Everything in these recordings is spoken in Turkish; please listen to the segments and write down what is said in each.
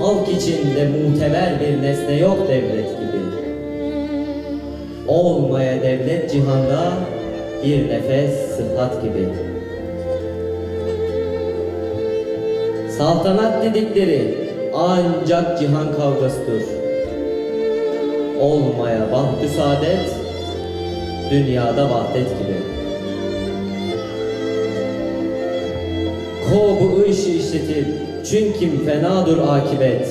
Halk içinde muteber bir nesne yok devlet gibi. Olmaya devlet cihanda bir nefes sıhhat gibi. Saltanat dedikleri ancak cihan kavgasıdır. Olmaya bahtü saadet, dünyada vahdet gibi. Ko bu işi işletir, çünkü fenadır akibet.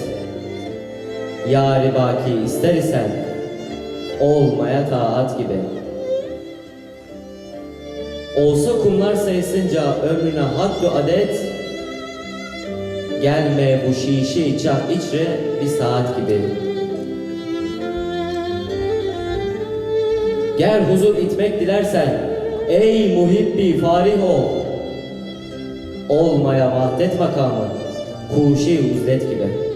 Yari baki ister isen, olmaya taat gibi. Olsa kumlar sayısınca ömrüne haddu adet, gelme bu şişe içe içre bir saat gibi. Gel huzur itmek dilersen, ey muhibbi farih ol. Olmaya vahdet makamı, kuşi uzlet gibi.